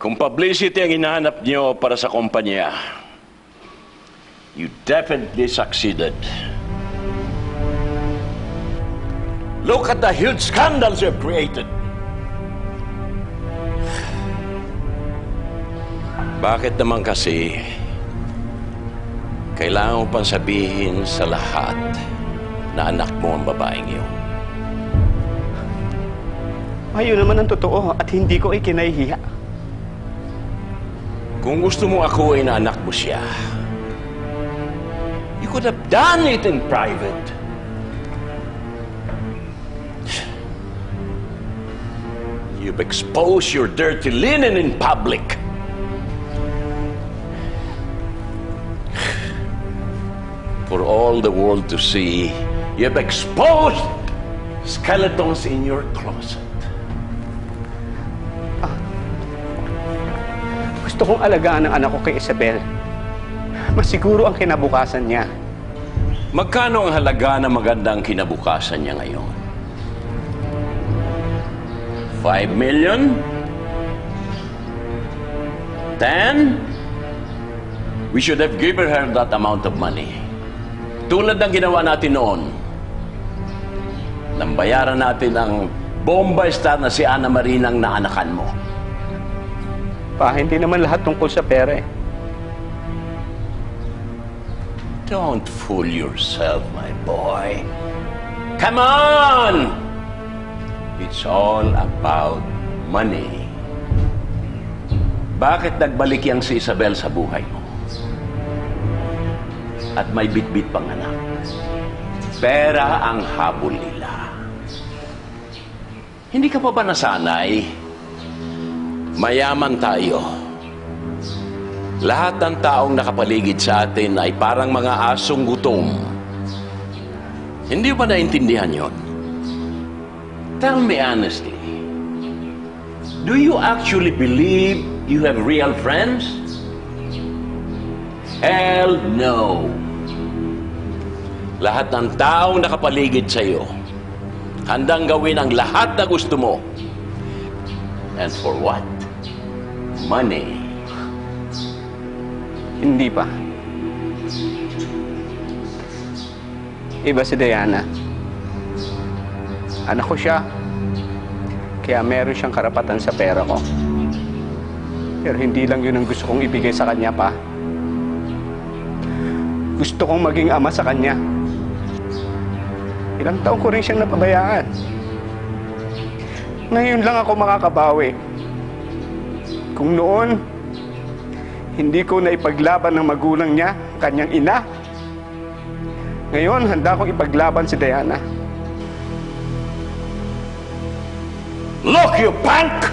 Kung publicity ang hinahanap niyo para sa kumpanya, you definitely succeeded. Look at the huge scandals you have created. Bakit naman kasi kailangan mo pang sabihin sa lahat na anak mo ang babaeng yun? Ayun naman ang totoo at hindi ko ikinahihiya. Kung gusto mo ako ay na anak mo siya, you could have done it in private. You've exposed your dirty linen in public. For all the world to see, you've exposed skeletons in your closet. Gusto kong alagaan ang anak ko kay Isabel. Masiguro ang kinabukasan niya. Magkano ang halaga ng magandang kinabukasan niya ngayon? 5 million? 10? We should have given her that amount of money. Tulad ng ginawa natin noon. Nang natin ang Bombay star na si Ana Marina ang naanakan mo. Pa, hindi naman lahat tungkol sa pera eh. Don't fool yourself, my boy. Come on! It's all about money. Bakit nagbalik yang si Isabel sa buhay mo? At may bitbit pang anak. Pera ang habol nila. Hindi ka pa ba nasanay? Mayaman tayo. Lahat ng taong nakapaligid sa atin ay parang mga asong gutom. Hindi ba naintindihan yon? Tell me honestly, do you actually believe you have real friends? Hell no. Lahat ng taong nakapaligid sa iyo, handang gawin ang lahat na gusto mo. And for what? Money. Hindi pa. Iba si Diana. Anak ko siya. Kaya meron siyang karapatan sa pera ko. Pero hindi lang yun ang gusto kong ibigay sa kanya pa. Gusto kong maging ama sa kanya. Ilang taon ko rin siyang napabayaan. Ngayon lang ako makakabawi. Kung noon, hindi ko na ipaglaban ng magulang niya, kanyang ina. Ngayon, handa kong ipaglaban si Diana. Look, you punk!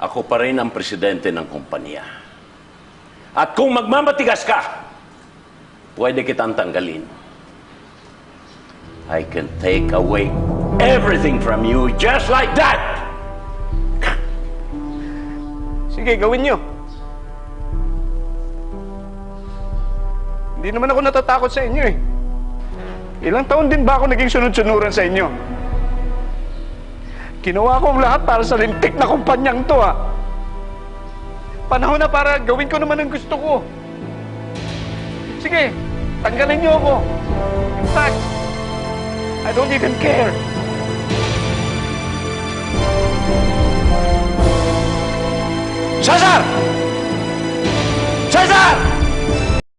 Ako pa rin ang presidente ng kumpanya. At kung magmamatigas ka, pwede kitang tanggalin. I can take away everything from you just like that! Sige, gawin niyo. Hindi naman ako natatakot sa inyo eh. Ilang taon din ba ako naging sunod-sunuran sa inyo? Ginawa ko ang lahat para sa lintik na kumpanyang to ah. Panahon na para gawin ko naman ang gusto ko. Sige, tanggalin niyo ako. In fact, I don't even care. César.